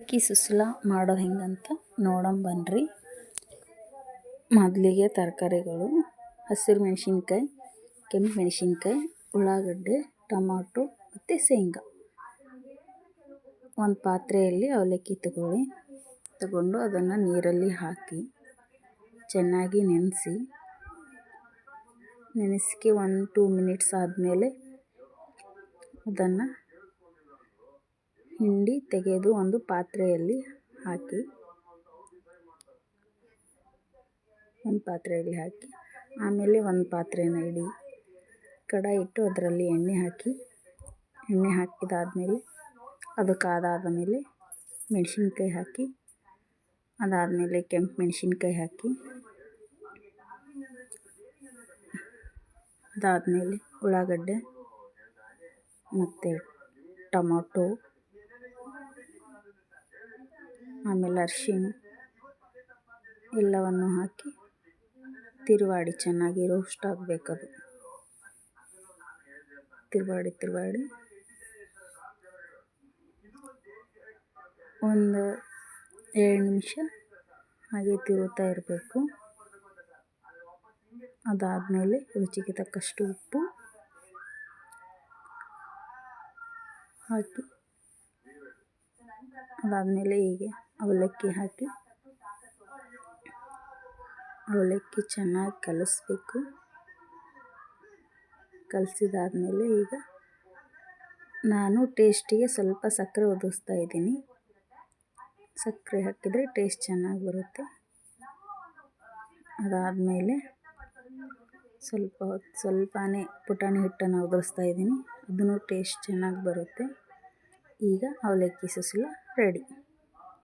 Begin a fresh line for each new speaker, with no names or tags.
ಅಕ್ಕಿ ಸುಸ್ಲ ಮಾಡೋ ಹೆಂಗಂತ ನೋಡೋಣ ಬನ್ರಿ. ಮೊದಲಿಗೆ ತರಕಾರಿಗಳು, ಹಸಿರು ಮೆಣಸಿನ್ಕಾಯಿ, ಕೆಂಪು ಮೆಣಸಿನ್ಕಾಯಿ, ಉಳ್ಳಾಗಡ್ಡೆ, ಟೊಮಾಟೊ ಮತ್ತು ಶೇಂಗಾ. ಒಂದು ಪಾತ್ರೆಯಲ್ಲಿ ಅವಲಕ್ಕಿ ತಗೊಳ್ಳಿ. ತಗೊಂಡು ಅದನ್ನು ನೀರಲ್ಲಿ ಹಾಕಿ ಚೆನ್ನಾಗಿ ನೆನೆಸಿ, ನೆನೆಸಿಕೆ ಒಂದು ಟೂ ಮಿನಿಟ್ಸ್ ಆದಮೇಲೆ ಅದನ್ನು ಹಿಂಡಿ ತೆಗೆದು ಒಂದು ಪಾತ್ರೆಯಲ್ಲಿ ಹಾಕಿ, ಒಂದು ಪಾತ್ರೆಯಲ್ಲಿ ಹಾಕಿ, ಆಮೇಲೆ ಒಂದು ಪಾತ್ರೆನ ಇಡಿ ಕಡಾಯಿ ಇಟ್ಟು ಅದರಲ್ಲಿ ಎಣ್ಣೆ ಹಾಕಿ, ಎಣ್ಣೆ ಹಾಕಿದಾದಮೇಲೆ ಅದು ಕಾದಾದ ಮೇಲೆ ಮೆಣಸಿನ್ಕಾಯಿ ಹಾಕಿ, ಅದಾದಮೇಲೆ ಕೆಂಪು ಮೆಣಸಿನ್ಕಾಯಿ ಹಾಕಿ, ಅದಾದಮೇಲೆ ಉಳ್ಳಾಗಡ್ಡೆ ಮತ್ತು ಟೊಮೊಟೊ ಆಮೇಲೆ ಅರಿಶಿಣ ಎಲ್ಲವನ್ನು ಹಾಕಿ ತಿರುವಾಡಿ ಚೆನ್ನಾಗಿ ರೋಸ್ಟ್ ಆಗಬೇಕದು ತಿರುವಾಡಿ ತಿರುವಾಡಿ. ಒಂದು ಏಳು ನಿಮಿಷ ಹಾಗೆ ತಿರುತ್ತಾ ಇರಬೇಕು. ಅದಾದಮೇಲೆ ರುಚಿಗೆ ತಕ್ಕಷ್ಟು ಉಪ್ಪು ಹಾಕಿ ಅದಾದಮೇಲೆ ಹೀಗೆ. ಅವಲಕ್ಕಿ ಹಾಕಿ. ಅವಲಕ್ಕಿ ಚೆನ್ನಾಗಿ ಕಲಸಬೇಕು. ಕಲಸಿದಾದ್ಮೇಲೆ ಈಗ ನಾನು ಟೇಸ್ಟಿಗೆ ಸ್ವಲ್ಪ ಸಕ್ಕರೆ ಒದಗಿಸ್ತಾ ಇದ್ದೀನಿ. ಸಕ್ಕರೆ ಹಾಕಿದರೆ ಟೇಸ್ಟ್ ಚೆನ್ನಾಗಿ ಬರುತ್ತೆ. ಅದಾದಮೇಲೆ ಸ್ವಲ್ಪ ಸ್ವಲ್ಪನೇ ಪುಟಾಣಿ ಹಿಟ್ಟನ್ನು ಉದುರಿಸ್ತಾ ಇದ್ದೀನಿ. ಅದನ್ನು ಟೇಸ್ಟ್ ಚೆನ್ನಾಗಿ ಬರುತ್ತೆ. ಈಗ ಅವಲಕ್ಕಿ ಸುಸ್ಲ ರೆಡಿ